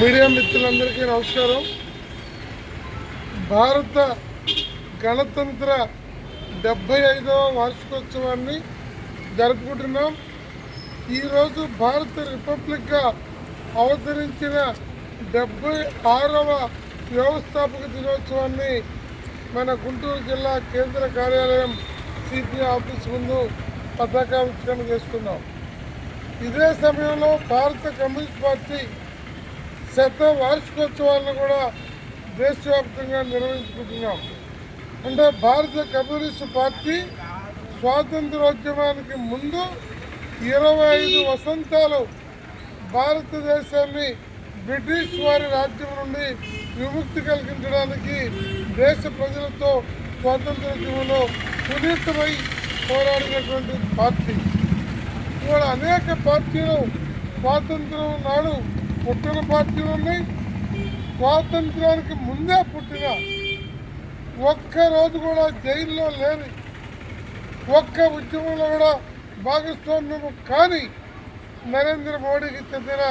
Media మిత్రులందరికీ నమస్కారం. భారత గణతంత్ర డెబ్బై ఐదవ వార్షికోత్సవాన్ని జరుపుకుంటున్నాం. ఈరోజు భారత రిపబ్లిక్గా అవతరించిన డెబ్బై ఆరవ వ్యవస్థాపక దినోత్సవాన్ని మన గుంటూరు జిల్లా కేంద్ర కార్యాలయం సిపిఐ ఆఫీస్ ముందు పతాకావిష్కరణ చేసుకున్నాం ఇదే సమయంలో భారత కమ్యూనిస్ట్ పార్టీ శత వార్షికోత్సవాలను కూడా దేశవ్యాప్తంగా నిర్వహించుకుంటున్నాం. అంటే భారత కమ్యూనిస్ట్ పార్టీ స్వాతంత్రోద్యమానికి ముందు ఇరవై ఐదు వసంతాలు భారతదేశాన్ని బ్రిటిష్ వారి రాజ్యం నుండి విముక్తి కలిగించడానికి దేశ ప్రజలతో స్వాతంత్రోద్యమంలో పునీతమై పోరాడినటువంటి పార్టీ. ఇవాళ అనేక పార్టీలు స్వాతంత్రం నాడు పుట్టిన పార్టీలు ఉన్నాయి స్వాతంత్రానికి ముందే పుట్టిన ఒక్క రోజు కూడా జైల్లో లేని ఒక్క ఉద్యమంలో కూడా భాగస్వామ్యము కానీ నరేంద్ర మోడీకి చెందిన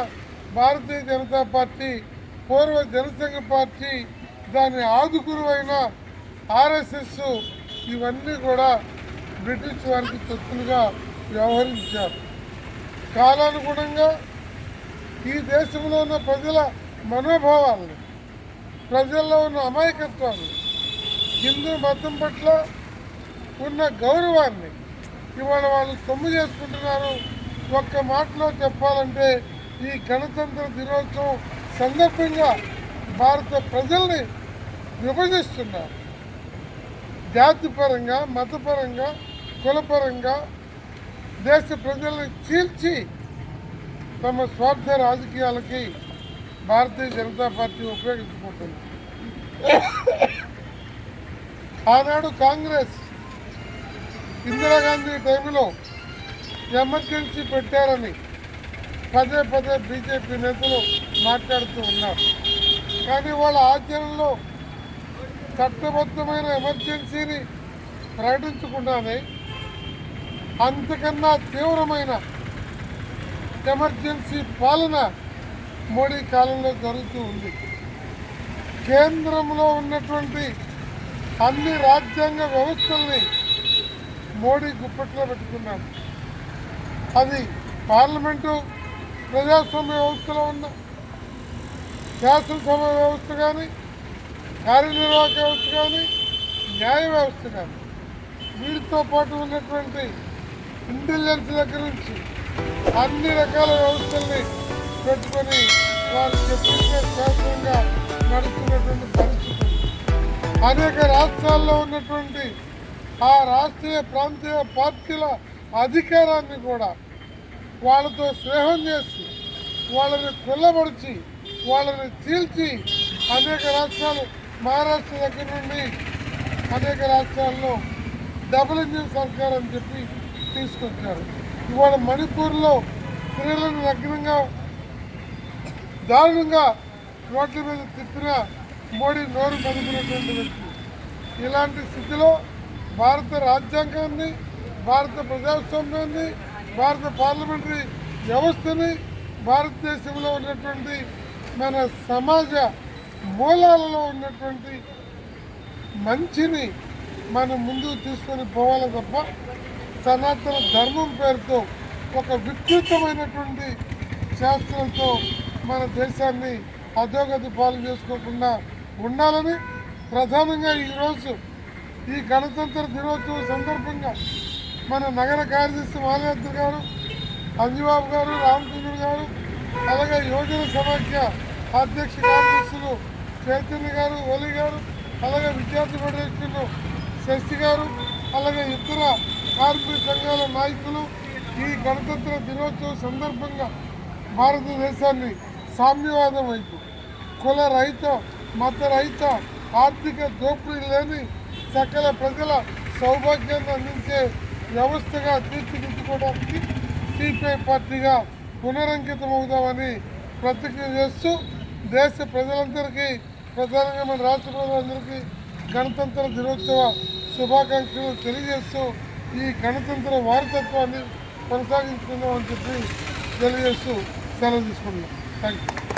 భారతీయ జనతా పార్టీ పూర్వ జనసంఘ పార్టీ దాని ఆదుకురువైన ఆర్ఎస్ఎస్ ఇవన్నీ కూడా బ్రిటిష్ వారికి తొత్తులుగా వ్యవహరించారు. కాలానుగుణంగా ఈ దేశంలో ఉన్న ప్రజల మనోభావాలను ప్రజల్లో ఉన్న అమాయకత్వాన్ని హిందూ మతం పట్ల ఉన్న గౌరవాన్ని ఇవాళ వాళ్ళు సొమ్ము చేసుకుంటున్నారు. ఒక్క మాటలో చెప్పాలంటే ఈ గణతంత్ర దినోత్సవం సందర్భంగా భారత ప్రజల్ని విభజిస్తున్నారు. జాతిపరంగా మతపరంగా కులపరంగా దేశ ప్రజల్ని చీల్చి తమ స్వార్థ రాజకీయాలకి భారతీయ జనతా పార్టీ ఉపయోగించుకుంటుంది ఆనాడు కాంగ్రెస్ ఇందిరాగాంధీ టైంలో ఎమర్జెన్సీ పెట్టారని పదే పదే బీజేపీ నేతలు మాట్లాడుతూ ఉన్నారు. కానీ వాళ్ళ ఆచరణలో చట్టబద్ధమైన ఎమర్జెన్సీని ప్రకటించకుండానే అంతకన్నా తీవ్రమైన ఎమర్జెన్సీ పాలన మోడీ కాలంలో జరుగుతూ ఉంది. కేంద్రంలో ఉన్నటువంటి అన్ని రాజ్యాంగ వ్యవస్థల్ని మోడీ గుప్పట్లో పెట్టుకున్నాడు. అది పార్లమెంటు ప్రజాస్వామ్య వ్యవస్థలో ఉన్న శాసనసభ వ్యవస్థ కానీ కార్యనిర్వాహక వ్యవస్థ కానీ న్యాయ వ్యవస్థ కానీ వీటితో పాటు ఉన్నటువంటి ఇంటెలిజెన్స్ దగ్గర నుంచి అన్ని రకాల వ్యవస్థల్ని పెట్టుకొని వారు చెప్పిన నడుస్తున్నటువంటి పరిస్థితి అనేక రాష్ట్రాల్లో ఉన్నటువంటి ఆ రాష్ట్రీయ ప్రాంతీయ పార్టీల అధికారాన్ని కూడా వాళ్ళతో స్నేహం చేసి వాళ్ళని కుల్లబడిచి వాళ్ళని చీల్చి అనేక రాష్ట్రాలు మహారాష్ట్ర దగ్గర నుండి అనేక రాష్ట్రాల్లో డబుల్ ఇంజిన్ సర్కార్ అని చెప్పి తీసుకొచ్చారు. ఇవాళ మణిపూర్లో స్త్రీలను నగ్నంగా దారుణంగా రోడ్ల మీద తిప్పిన మోడీ నోరు మదుపునటువంటి వ్యక్తి. ఇలాంటి స్థితిలో భారత రాజ్యాంగాన్ని భారత ప్రజాస్వామ్యాన్ని భారత పార్లమెంటరీ వ్యవస్థని భారతదేశంలో ఉన్నటువంటి మన సమాజ మూలాలలో ఉన్నటువంటి మంచిని మనం ముందుకు తీసుకొని పోవాలి తప్ప సనాతన ధర్మం పేరుతో ఒక వికృతమైనటువంటి శాస్త్రంతో మన దేశాన్ని అధోగతి పాలు చేసుకోకుండా ఉండాలని ప్రధానంగా ఈరోజు ఈ గణతంత్ర దినోత్సవం సందర్భంగా మన నగర కార్యదర్శి మాలయాత్ర గారు అంజుబాబు గారు రామచంద్ర గారు అలాగే యువజన సమాఖ్య అధ్యక్ష కార్యదర్శులు చైతన్య గారు ఓలి గారు అలాగే విద్యార్థి ఫెడరేషన్ శశి గారు అలాగే ఇతర కార్మిక సంఘాల నాయకులు ఈ గణతంత్ర దినోత్సవం సందర్భంగా భారతదేశాన్ని సామ్యవాదం వైపు కుల రహిత మత రహిత ఆర్థిక దోపిడీ లేని సకల ప్రజల సౌభాగ్యాన్ని అందించే వ్యవస్థగా తీర్చిదిద్దుకోవడానికి సిపిఐ పార్టీగా పునరంకితమవుదామని ప్రతిజ్ఞ చేస్తూ దేశ ప్రజలందరికీ ప్రధానంగా మన రాష్ట్ర ప్రజలందరికీ గణతంత్ర దినోత్సవ శుభాకాంక్షలు తెలియజేస్తూ ఈ గణతంత్ర వారసత్వాన్ని కొనసాగించుకుందామని చెప్పి తెలియజేస్తూ సెలవు తీసుకుంటున్నాం. Thank you